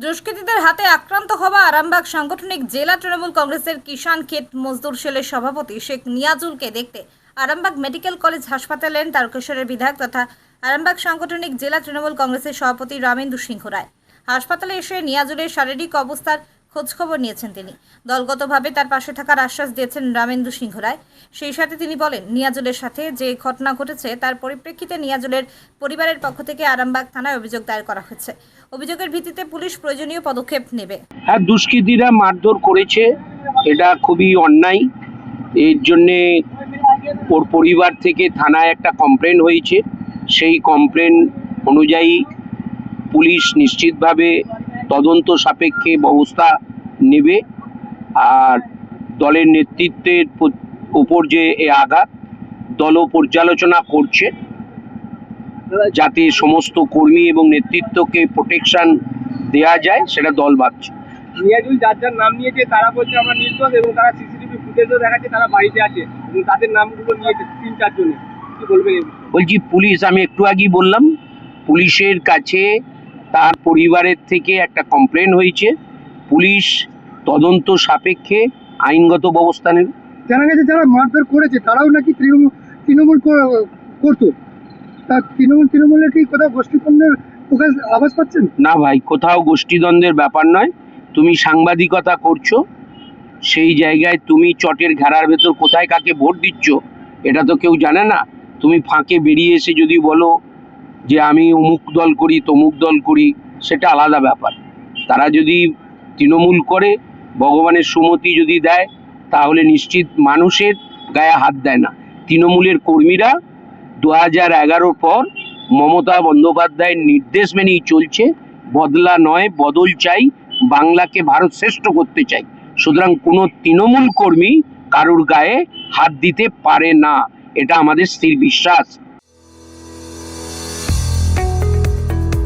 দুষ্কৃতীদের হাতে আক্রান্ত হওয়া আরামবাগ সাংগঠনিক জেলা তৃণমূল কংগ্রেসের কিষাণ ক্ষেত মজদুর সেলের সভাপতি শেখ নিয়াজুলকে দেখতে আরামবাগ মেডিকেল কলেজ হাসপাতালে তারকেশ্বরের বিধায়ক তথা আরামবাগ সাংগঠনিক জেলা তৃণমূল কংগ্রেসের সভাপতি রামেন্দু সিংহ রায়। হাসপাতালে এসে নিয়াজুলের শারীরিক অবস্থার খোঁজখবর নিয়েছেন তিনি। দলগতভাবে তার পাশে থাকার আশ্বাস দিয়েছেন রামেন্দু সিংহ রায়। সেই সাথে তিনি বলেন, নিয়াজুলের সাথে যে ঘটনা ঘটেছে তার পরিপ্রেক্ষিতে নিয়াজুলের পরিবারের পক্ষ থেকে আরামবাগ থানায় অভিযোগ দায়ের করা হয়েছে। অভিযোগের ভিত্তিতে পুলিশ প্রয়োজনীয় পদক্ষেপ নেবে। হ্যাঁ দুষ্কৃতীরা মারধর করেছে। এটা খুবই অন্যায়। এর জন্যে ওর পরিবার থেকে থানায় একটা কমপ্লেন হয়েছে। সেই কমপ্লেন অনুযায়ী পুলিশ নিশ্চিতভাবে তদন্ত সাপেক্ষে ব্যবস্থা নেবে আর দলের নেতৃত্বের উপর যে এ আঘাত দল পর্যালোচনা করছে। যাতে সমস্ত কর্মী এবং নেতৃত্বকে প্রোটেকশন দেয়া যায় সেটা দল ভাবছে। নিয়াজুল যার যার নাম নিয়েছে তারা বলছে আমরা নির্দোষ এবং তারা সিসিটিভি ফুটেজও দেখাচ্ছে তারা বাড়িতে আছে এবং তাদের নামগুলো নিয়েছে তিন চারজনে। কি বলবেন বলছি পুলিশ আমি একটু আগেই বললাম পুলিশের কাছে তার পরিবারের থেকে একটা কমপ্লেন হয়েছে। পুলিশ তদন্ত সাপেক্ষে আইনগত ব্যবস্থা নেবে। জানা গেছে যারা মারধর করেছে তারাও নাকি তৃণমূল তৃণমূল করতো। তা তৃণমূল তৃণমূলের কি কোথাও প্রকাশ আভাস পাচ্ছেন? না ভাই কোথাও গোষ্ঠীদ্বন্দ্বের ব্যাপার নয়। তুমি সাংবাদিকতা করছ সেই জায়গায় তুমি চটের ঘেরার ভেতর কোথায় কাকে ভোট দিচ্ছ এটা তো কেউ জানে না। তুমি ফাঁকে বেরিয়ে এসে যদি বলো যে আমি অমুক দল করি, তমুক দল করি, সেটা আলাদা ব্যাপার। তারা যদি তৃণমূল করে, ভগবানের সুমতি যদি দেয়, তাহলে নিশ্চিত মানুষের গায়ে হাত দেয় না। তৃণমূলের কর্মীরা দু হাজার এগারোর পর মমতা বন্দ্যোপাধ্যায়ের নির্দেশ মেনেই চলছে, বদলা নয়, বদল চাই, বাংলাকে ভারত শ্রেষ্ঠ করতে চাই। সুতরাং কোনো তৃণমূল কর্মী কারুর গায়ে হাত দিতে পারে না। এটা আমাদের স্থির বিশ্বাস।